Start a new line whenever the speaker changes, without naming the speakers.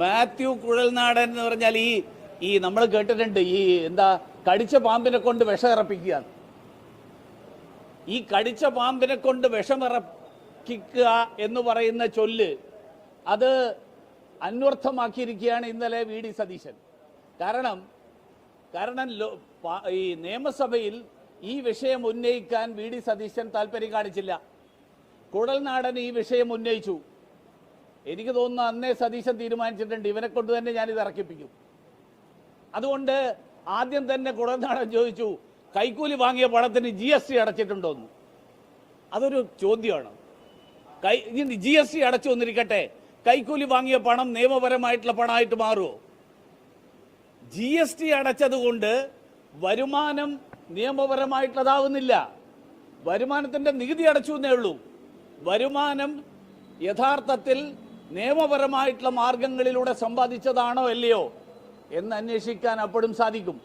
മാത്യു കുഴൽനാടൻ എന്ന് പറഞ്ഞാൽ ഈ ഈ നമ്മൾ കേട്ടിട്ടുണ്ട് ഈ എന്താ കടിച്ച പാമ്പിനെ കൊണ്ട് വിഷം ഇറപ്പിക്കുക. ഈ കടിച്ച പാമ്പിനെ കൊണ്ട് വിഷം ഇറപ്പിക്കുക എന്ന് പറയുന്ന ചൊല്ല് അത് അന്വർത്ഥമാക്കിയിരിക്കുകയാണ് ഇന്നലെ വി ഡി സതീശൻ. കാരണം കാരണം ഈ നിയമസഭയിൽ ഈ വിഷയം ഉന്നയിക്കാൻ വി ഡി സതീശൻ താല്പര്യം കാണിച്ചില്ല. കുടൽനാടൻ ഈ വിഷയം ഉന്നയിച്ചു. എനിക്ക് തോന്നുന്നു അന്നേ സതീശൻ തീരുമാനിച്ചിട്ടുണ്ട്. ഇവനെ കൊണ്ട് തന്നെ ഞാനിത് ഇറക്കിപ്പിക്കും. അതുകൊണ്ട് ആദ്യം തന്നെ കുടനാടൻ ചോദിച്ചു കൈക്കൂലി വാങ്ങിയ പണത്തിന് ജി എസ് ടി അടച്ചിട്ടുണ്ടോന്ന്. അതൊരു ചോദ്യമാണ്. കൈ ജി എസ് ടി അടച്ചു വന്നിരിക്കട്ടെ. കൈക്കൂലി വാങ്ങിയ പണം നിയമപരമായിട്ടുള്ള പണമായിട്ട് മാറുമോ ജി എസ് ടി അടച്ചതുകൊണ്ട് വരുമാനം നിയമപരമായിട്ടുള്ളതാവുന്നില്ല വരുമാനത്തിന്റെ നികുതി അടച്ചു എന്നേ ഉള്ളൂ. വരുമാനം യഥാർത്ഥത്തിൽ നിയമപരമായിട്ടുള്ള മാർഗങ്ങളിലൂടെ സമ്പാദിച്ചതാണോ അല്ലയോ എന്ന് അന്വേഷിക്കാൻ അപ്പോഴും സാധിക്കും.